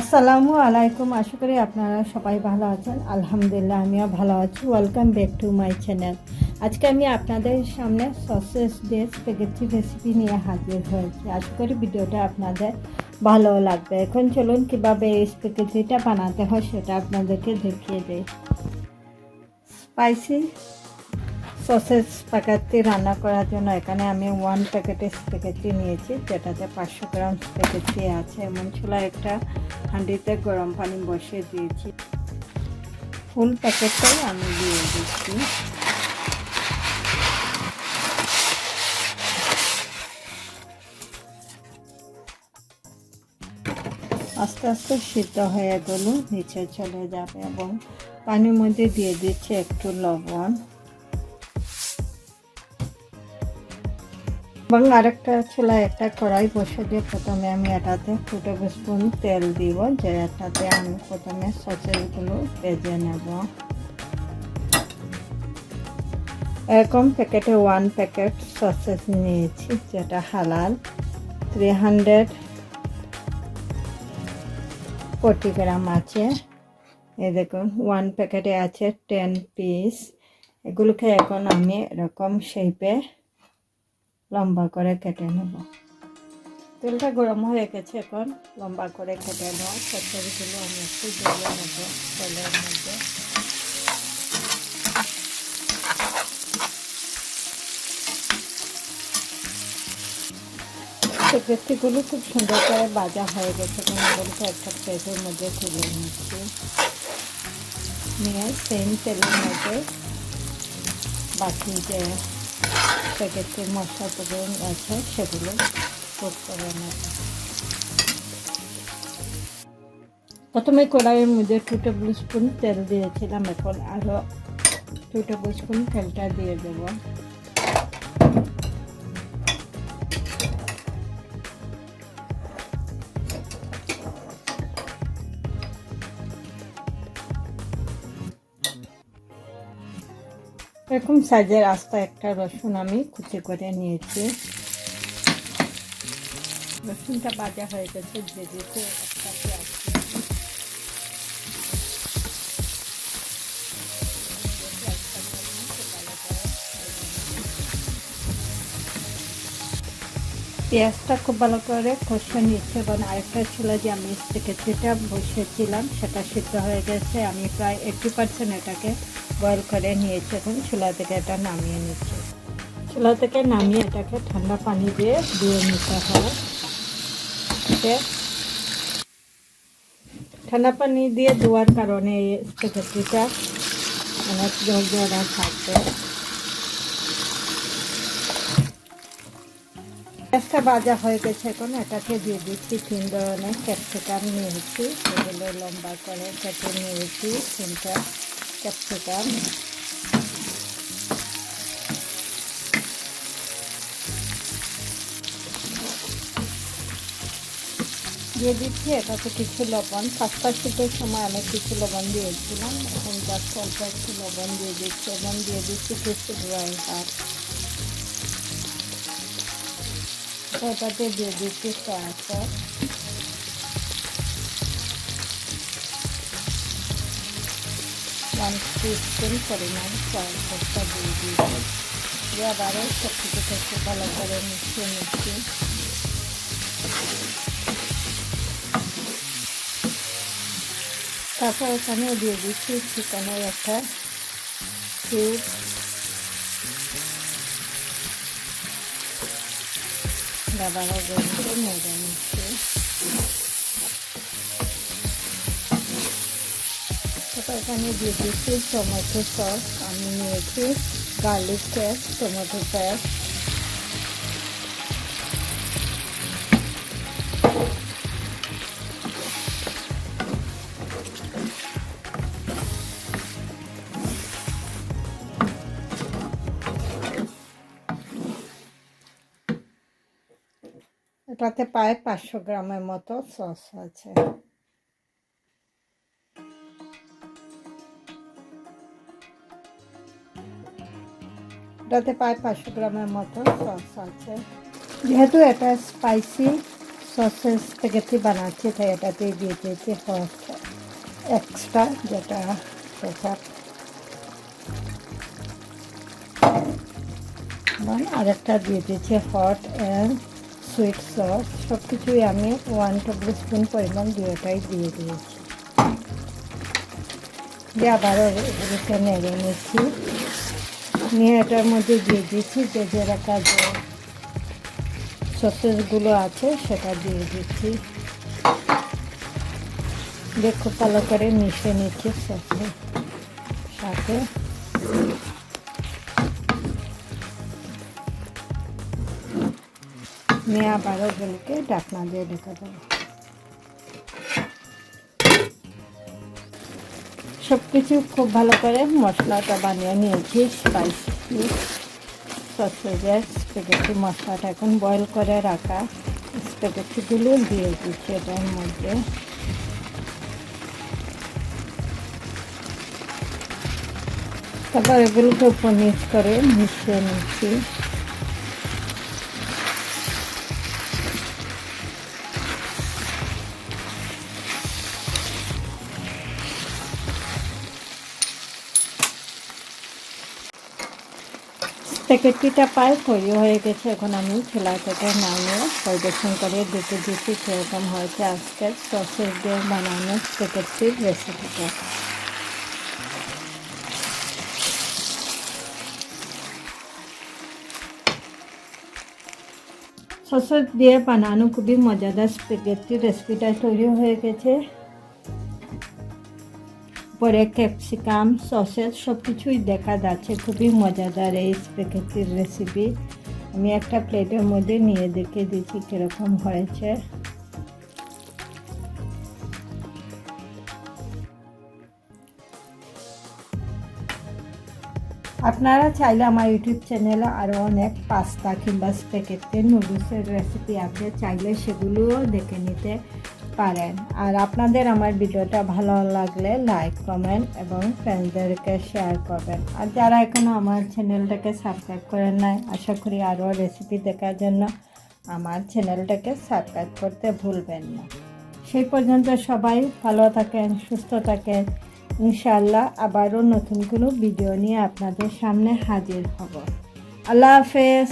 আসসালামু আলাইকুম। আশা করি আপনারা সবাই ভালো আছেন। আলহামদুলিল্লাহ, আমিও ভালো আছি। Welcome back to my channel আজকে আমি আপনাদের সামনে সসেস দিয়ে স্পেগেটি রেসিপি নিয়ে হাজির হয়েছি। আশা করি ভিডিওটা আপনাদের ভালো লাগবে। এখন চলুন কীভাবে এই স্পেগেটিটা বানাতে হয় সেটা আপনাদেরকে দেখিয়ে দেয় স্পাইসি সসেস স্পাগেটি রান্না করার জন্য এখানে আমি ওয়ান প্যাকেটের স্পাগেটি নিয়েছি, যেটাতে পাঁচশো গ্রাম স্পাগেটি আছে। এমন ছিল একটা হাঁডিতে গরম পানি বসিয়ে দিয়েছি। ফুল প্যাকেটটাই আমি দিয়ে দিচ্ছি। আস্তে আস্তে সিদ্ধ হয়ে গেল, নিচে চলে যাবে এবং পানির মধ্যে দিয়ে দিচ্ছি একটু লবণ। এবং আরেকটা চুলায় একটা কড়াই বসে দিয়ে প্রথমে আমি এটাতে টু টেবিল স্পুন তেল দিব, যে এটাতে আমি প্রথমে সসেসগুলো ভেজে নেব। এরকম প্যাকেটে ওয়ান প্যাকেট সসেস নিয়েছি, যেটা হালাল। থ্রি হান্ড্রেড ফোরটি গ্রাম আছে। এই দেখুন ওয়ান প্যাকেটে আছে টেন পিস এগুলোকে এখন আমি এরকম শেপে লম্বা করে কেটে নেব। তেলটা গরম হয়ে গেছে এখন। লম্বা করে কেটে নেওয়া তরকারিগুলো আমি একটু জলে নেব, তেলের মধ্যে। পেঁপেগুলো খুব সুন্দর করে ভাজা হয়ে গেছে একটা প্লেটের মধ্যে তুলে নিচ্ছি। নিয়ে সেম তেলের মধ্যে বাকি যে প্যাকেটের মশলা উপকরণ আছে, সেগুলো যোগ করে নেব। প্রথমে কড়াইয়ের মধ্যে টু টেবিল স্পুন তেল দিয়েছিলাম, এখন আরও টু টেবিল স্পুন তেলটা দিয়ে দেব। এরকম সাইজের আস্তা একটা রসুন আমি কুচি করে নিয়েছি। রসুনটা বাজা হয়ে গেছে যে পেঁয়াজটা খুব ভালো করে কষে নিচ্ছে এবং আরেকটা ছিল যে আমি স্পেকেটিটা বসেছিলাম সেটা সিদ্ধ হয়ে গেছে। আমি প্রায় এইটটি পার্সেন্ট এটাকে বয়েল করে নিয়েছি এখন চুলা থেকে এটা নামিয়ে নিচ্ছি। চুলা থেকে নামিয়ে এটাকে ঠান্ডা পানি দিয়ে দিয়ে নিতে হয় ঠান্ডা পানি দিয়ে ধোয়ার কারণে এই স্পেকেটিটা অনেক জল জলা থাকবে। পেঁয়াজটা ভাজা হয়ে গেছে এখন, এটাকে দিয়ে দিচ্ছি তিন ধরনের ক্যাপসিকাম নিয়েছি। এগুলো লম্বা করে কেটে নিয়েছি, তিনটা ক্যাপসিকাম দিয়ে দিচ্ছি এটাতে কিছু লবণ। পাঁচটা শীতের সময় আমি কিছু লবণ দিয়েছিলাম। এখন জাস্ট অল্প একটু লবণ দিয়ে দিচ্ছি, এবং দিয়ে দিচ্ছি কিছু ড্রাই হাত এটাতে দিয়ে দিচ্ছি সয়া সস ওয়ান টিস্পুন পরিমাণ সয়া সসটা দিয়ে দিয়েছি দিয়ে আবারও সব কিছু থেকে ভালো করে মিশিয়ে নিচ্ছি। তারপর এখানে দিয়ে দিচ্ছি চিকেনের একটা দাবারও গরমকে মেরে নিচ্ছি তারপর এখানে দিয়ে দিচ্ছি টমেটো সস আমি নিয়েছি গার্লিক প্যাস টমেটো পেস্ট এটাতে প্রায় পাঁচশো গ্রামের মতো সস আছে। এটাতে প্রায় পাঁচশো গ্রামের মতো সস আছে। যেহেতু এটা স্পাইসি সসেস স্প্যাগেটি বানাচ্ছি, তাই এটাতে দিয়ে দিয়েছি হট এক্সট্রা যেটা, সেটা। আরেকটা দিয়ে দিয়েছি হট অ্যান্ড সুইট সস সব কিছুই আমি ওয়ান টেবিল স্পুন পরিমাণ দুটোটাই দিয়ে দিয়েছি। দিয়ে আবারও এগুলোকে নেড়ে নিচ্ছি। নিয়ে এটার মধ্যে দিয়ে দিচ্ছি যে যে রাখা যে সসেসগুলো আছে সেটা দিয়ে দিচ্ছি। দিয়ে খুব ভালো করে মিশে নিচ্ছি সসের সাথে। নিয়ে আবারও ওগুলোকে ডাকনা দিয়ে ঢেকে দেবো। সব কিছু খুব ভালো করে মশলাটা বানিয়ে নিয়েছি স্পাইসি সসেজের স্পেগেটি মশলাটা এখন বয়েল করে রাখা। স্পেগেটিগুলো দিয়ে দিচ্ছি এটার মধ্যে। তারপর এগুলোকে উপর করে মিশিয়ে নিচ্ছি। প্যাকেটটিটা প্রায় তৈরি হয়ে গেছে। এখন আমি ছেলা থেকে নামিয়ে পরিবেশন করে দেখে দিচ্ছি কীরকম হয়েছে আজকের সসেস দিয়ে বানানো প্যাকেটটির রেসিপিটা সসেস দিয়ে বানানো খুবই মজাদার স্পেগেটি রেসিপিটা তৈরি হয়ে গেছে। পরে ক্যাপসিকাম সসেস সব কিছুই দেখা যাচ্ছে। খুবই মজাদার এই স্পেগেটির রেসিপি আমি একটা প্লেটের মধ্যে নিয়ে দেখে দিচ্ছি কীরকম হয়েছে। আপনারা চাইলে আমার ইউটিউব চ্যানেলে আরও অনেক পাস্তা কিংবা স্প্যাগেটির নুডলসের রেসিপি আছে চাইলে সেগুলোও দেখে নিতে। পারেন। আর আপনাদের আমার ভিডিওটা ভালো লাগলে লাইক, কমেন্ট এবং ফ্রেন্ডদেরকে শেয়ার করবেন। আর যারা এখনও আমার চ্যানেলটাকে সাবস্ক্রাইব করেন নাই, আশা করি আরও রেসিপি দেখার জন্য আমার চ্যানেলটাকে সাবস্ক্রাইব করতে ভুলবেন না। সেই পর্যন্ত সবাই ভালো থাকেন, সুস্থ থাকেন। ইনশাআল্লাহ আবারও নতুন কোনো ভিডিও নিয়ে আপনাদের সামনে হাজির হব। আল্লাহ হাফেজ।